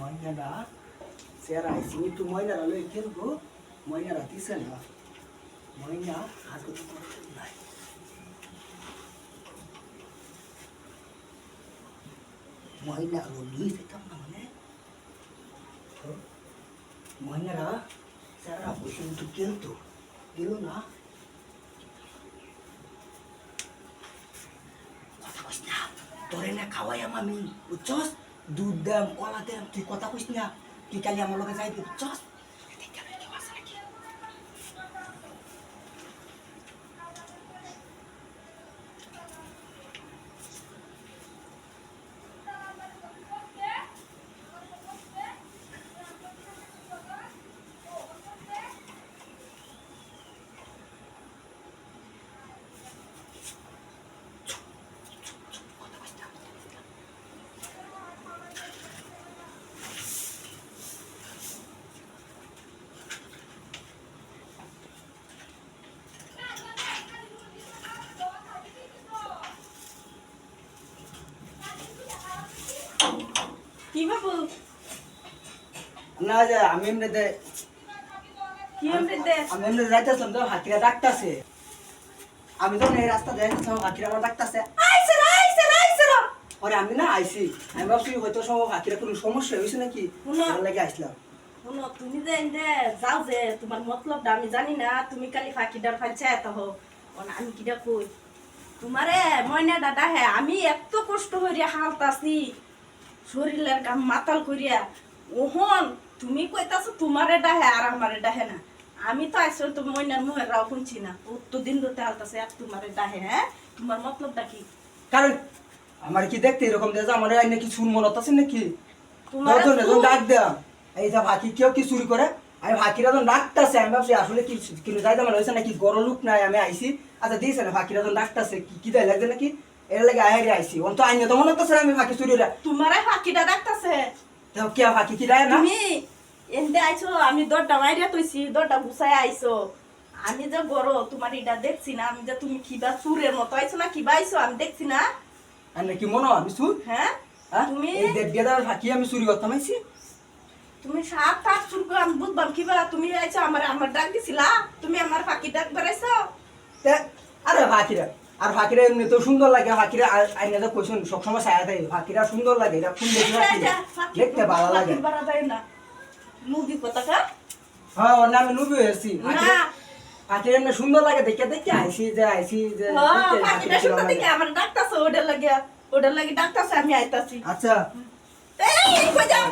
ময়নারা sir আইসি একটু ময়নারা লই খেলব, ময়নারা দিছে না। তো কোনো ঠিক নাই। ময়না লই যেতাম না মানে? তো ময়নারা স্যার পয়সা একটু খেলতো। দিল না। তোরে না খাওয়াই আমি বুঝছস? দুধ দাম কলা দাম তুই কথা কইস না তুই কালি আমার লগে যাইবি বুঝছস কি বাবু? না যে আমি এমনিতে কি দে? আমি এমনিতে যাইতেছিলাম তো হাতিরা ডাকতাছে। আমি যখন এই রাস্তা যাইতেছিলাম হাতিরা আমার ডাকতাছে। আইছে রে আইছে রে আইছে রে পরে আমি না আইছি। আমি ভাবছি হয়তো সব হাতিরা কোনো সমস্যা হয়েছে নাকি? লাগে আসলাম শুনো তুমি যে এনে যাও যে তোমার মতলবটা আমি জানি না তুমি কালি ফাঁকিটার ফাঁচে এত হো। আমি কিটা কই? তোমারে ময়না দাদা হ্যাঁ আমি এত কষ্ট করিয়া হালতাছি। শরীরের কাম মাতাল করিয়া ওহন তুমি কইতাছো তোমারে ডাহে আর আমারে ডাহে না। আমি তো আইসো তো ময়নার মুহের রাও শুনছি না। ও তো দিন ধরতে হালতাছে আর তোমারে ডাহে হ্যাঁ? তোমার মতলবটা কি? কারণ আমার কি দেখতে এরকম যে আমার আই নাকি শুন মনত আছে নাকি? তোমার ডাক দেয়া। এই যে ভাকি কেউ কি চুরি করে? আমি ভাকিরা যখন ডাকতেছে আমি ভাবছি আসলে কি কিন্তু যাইতে আমার হয়েছে নাকি গরম লোক নাই আমি আইছি। আচ্ছা দিয়েছে না ভাকিরা যখন ডাকতেছে কি কি দেয় লাগছে নাকি? এর লাগে আহেরি আইছি। অন্ত আইনে তো মনে হচ্ছে আমি ভাকি চুরি রা তোমারে ফাঁকিটা ডাকতাছে। তো কে ভাকি কি না? তুমি এনতে আইছো আমি দরটা মাইরা তৈছি দরটা গুছাই আইছো। আমি যে বড় তোমার এটা দেখছি না। আমি যে তুমি কিবা চুরের মতো আইছো না কিবা আইছো আমি দেখছি না। আর নাকি মনে আমি চুর? হ্যাঁ হ্যাঁ? তুমি বিয়াদার ভাকি আমি চুরি করতাম আইছি। তুমি সাত আট চুর করে আমি বুঝবাম কিবা। তুমি আইছো আমার আমার ডাক দিছিলা। তুমি আমার ফাঁকি ডাক বেড়াইছো আরে ভাকিরা আর ভাকিরা এমনি তো সুন্দর লাগে ভাকিরা আইনে তো কোয়েশন সবসময় ছায়া দেয় ভাকিরা সুন্দর লাগে এটা ফুল দেখে দেখতে ভালো লাগে। যায় কথাটা হ্যাঁ ওর নামে নুবি হয়েছি। না। এমনি সুন্দর লাগে দেখে দেখে আইসি যে আইসি যে হ্যাঁ, দেখে আমার লাগে ওটার লাগে ডাকতাছে আমি আইতাছি। আচ্ছা। এই, কই যাও?